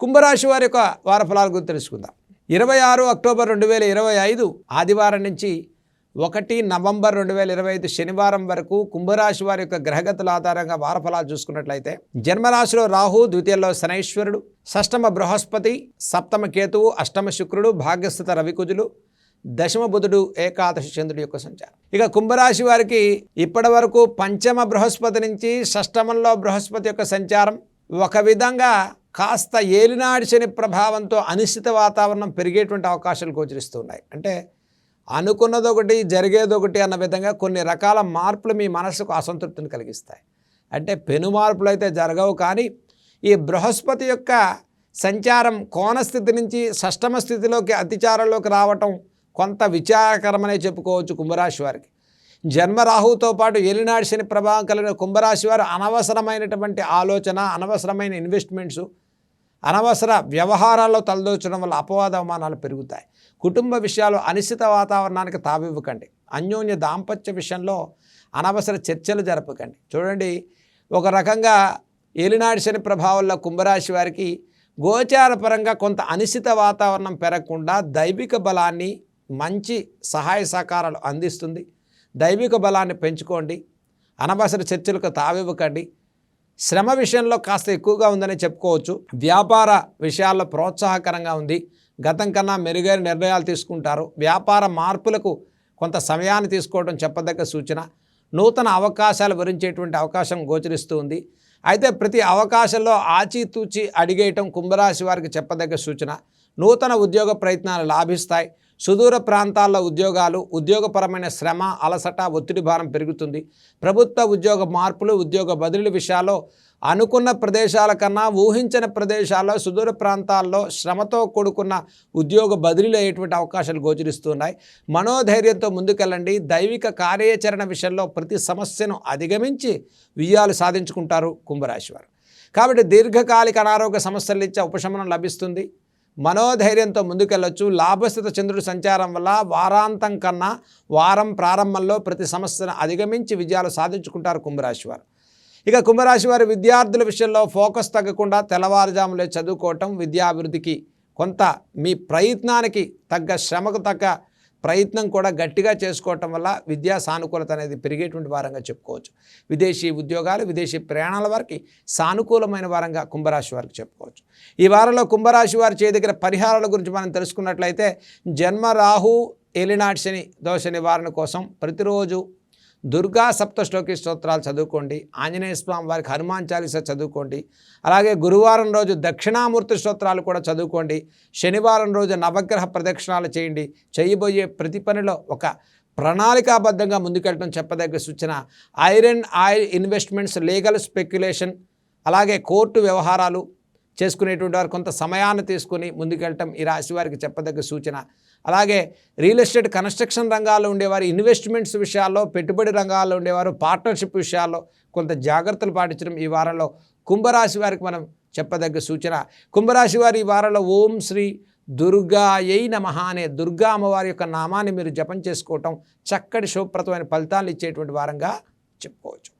కుంభరాశి వారి యొక్క వార ఫలాల గురించి తెలుసుకుందాం. ఇరవై ఆరు అక్టోబర్ రెండు వేల ఇరవై ఐదు ఆదివారం నుంచి ఒకటి నవంబర్ రెండు వేల ఇరవై ఐదు శనివారం వరకు కుంభరాశి వారి యొక్క గ్రహగతుల ఆధారంగా వారఫలాలు చూసుకున్నట్లయితే జన్మరాశిలో రాహు ద్వితీయంలో శనైశ్వరుడు షష్టమ బృహస్పతి సప్తమ కేతువు అష్టమ శుక్రుడు భాగ్యస్థిత రవికుజులు దశమ బుధుడు ఏకాదశి చంద్రుడి యొక్క సంచారం. ఇక కుంభరాశి వారికి ఇప్పటి వరకు పంచమ బృహస్పతి నుంచి షష్టమంలో బృహస్పతి యొక్క సంచారం ఒక విధంగా కాస్త ఏలినాడి శని ప్రభావంతో అనిశ్చిత వాతావరణం పెరిగేటువంటి అవకాశాలు గోచరిస్తున్నాయి. అంటే అనుకున్నదొకటి జరిగేదొకటి అన్న విధంగా కొన్ని రకాల మార్పులు మీ మనసుకు అసంతృప్తిని కలిగిస్తాయి. అంటే పెను మార్పులు అయితే జరగవు కానీ ఈ బృహస్పతి యొక్క సంచారం కోణస్థితి నుంచి షష్టమ స్థితిలోకి అతిచారంలోకి రావటం కొంత విచారకరమనే చెప్పుకోవచ్చు కుంభరాశి వారికి. జన్మరాహుతో పాటు ఏలినాడు శని ప్రభావం కలిగిన కుంభరాశి వారు అనవసరమైనటువంటి ఆలోచన అనవసరమైన ఇన్వెస్ట్మెంట్స్ అనవసర వ్యవహారాల్లో తలదోచడం వల్ల అపవాద అవమానాలు పెరుగుతాయి. కుటుంబ విషయాలు అనిశ్చిత వాతావరణానికి తావివ్వకండి. అన్యోన్య దాంపత్య విషయంలో అనవసర చర్చలు జరపకండి. చూడండి ఒక రకంగా ఏలినాడు శని ప్రభావంలో కుంభరాశి వారికి గోచారపరంగా కొంత అనిశ్చిత వాతావరణం పెరగకుండా దైవిక బలాన్ని మంచి సహాయ సహకారాలు అందిస్తుంది. దైవిక బలాన్ని పెంచుకోండి. అనవసర చర్చలకు తావివ్వకండి. శ్రమ విషయంలో కాస్త ఎక్కువగా ఉందని చెప్పుకోవచ్చు. వ్యాపార విషయాల్లో ప్రోత్సాహకరంగా ఉంది. గతం కన్నా మెరుగైన నిర్ణయాలు తీసుకుంటారు. వ్యాపార మార్పులకు కొంత సమయాన్ని తీసుకోవడం చెప్పదగ్గ సూచన. నూతన అవకాశాలు వరించేటువంటి అవకాశం గోచరిస్తూ ఉంది. అయితే ప్రతి అవకాశంలో ఆచితూచి అడిగేయటం కుంభరాశి వారికి చెప్పదగ్గ సూచన. నూతన ఉద్యోగ ప్రయత్నాలు లాభిస్తాయి. సుదూర ప్రాంతాల్లో ఉద్యోగాలు ఉద్యోగపరమైన శ్రమ అలసట ఒత్తిడి భారం పెరుగుతుంది. ప్రభుత్వ ఉద్యోగ మార్పులు ఉద్యోగ బదిలీ విషయాల్లో అనుకున్న ప్రదేశాల కన్నా ఊహించిన ప్రదేశాల్లో సుదూర ప్రాంతాల్లో శ్రమతో కూడుకున్న ఉద్యోగ బదిలీలు అయ్యేటువంటి అవకాశాలు గోచరిస్తున్నాయి. మనోధైర్యంతో ముందుకెళ్ళండి. దైవిక కార్యాచరణ విషయంలో ప్రతి సమస్యను అధిగమించి విజయాలు సాధించుకుంటారు కుంభరాశి వారు. కాబట్టి దీర్ఘకాలిక అనారోగ్య సమస్యల నుంచి ఉపశమనం లభిస్తుంది. మనోధైర్యంతో ముందుకెళ్ళొచ్చు. లాభస్థిత చంద్రుడి సంచారం వల్ల వారాంతం కన్నా వారం ప్రారంభంలో ప్రతి సమస్యను అధిగమించి విజయాలు సాధించుకుంటారు కుంభరాశి వారు. ఇక కుంభరాశి వారి విద్యార్థుల విషయంలో ఫోకస్ తగ్గకుండా తెల్లవారుజాములే చదువుకోవటం విద్యాభివృద్ధికి కొంత మీ ప్రయత్నానికి తగ్గ శ్రమకు తగ్గ ప్రయత్నం కూడా గట్టిగా చేసుకోవటం వల్ల విద్యా సానుకూలత అనేది పెరిగేటువంటి వారంగా చెప్పుకోవచ్చు. విదేశీ ఉద్యోగాలు విదేశీ ప్రయాణాల వారికి సానుకూలమైన వారంగా కుంభరాశి వారికి చెప్పుకోవచ్చు. ఈ వారంలో కుంభరాశి వారి చేయదగిన పరిహారాల గురించి మనం తెలుసుకున్నట్లయితే జన్మ రాహు ఏలినాటి శని దోష నివారణ కోసం ప్రతిరోజు దుర్గా సప్తశ్లోకి స్తోత్రాలు చదువుకోండి. ఆంజనేయ స్వామి వారికి హనుమాన్ చాలీస చదువుకోండి. అలాగే గురువారం రోజు దక్షిణామూర్తి స్తోత్రాలు కూడా చదువుకోండి. శనివారం రోజు నవగ్రహ ప్రదక్షిణాలు చేయండి. చేయబోయే ప్రతి పనిలో ఒక ప్రణాళికాబద్ధంగా ముందుకెళ్ళడం చెప్పదగ్గ సూచన. Iron oil investments legal speculation అలాగే కోర్టు వ్యవహారాలు చేసుకునేటువంటి వారు కొంత సమయాన్ని తీసుకుని ముందుకెళ్ళటం ఈ రాశి వారికి చెప్పదగ్గ సూచన. అలాగే రియల్ ఎస్టేట్ కన్స్ట్రక్షన్ రంగాల్లో ఉండేవారు ఇన్వెస్ట్మెంట్స్ విషయాల్లో పెట్టుబడి రంగాల్లో ఉండేవారు పార్ట్నర్షిప్ విషయాల్లో కొంత జాగ్రత్తలు పాటించడం ఈ వారంలో కుంభరాశి వారికి మనం చెప్పదగ్గ సూచన. కుంభరాశి వారి ఈ వారంలో ఓం శ్రీ దుర్గాయై నమ అనే దుర్గా అమ్మవారి యొక్క నామాన్ని మీరు జపం చేసుకోవటం చక్కటి శుభప్రదమైన ఫలితాలు ఇచ్చేటువంటి వారంగా చెప్పుకోవచ్చు.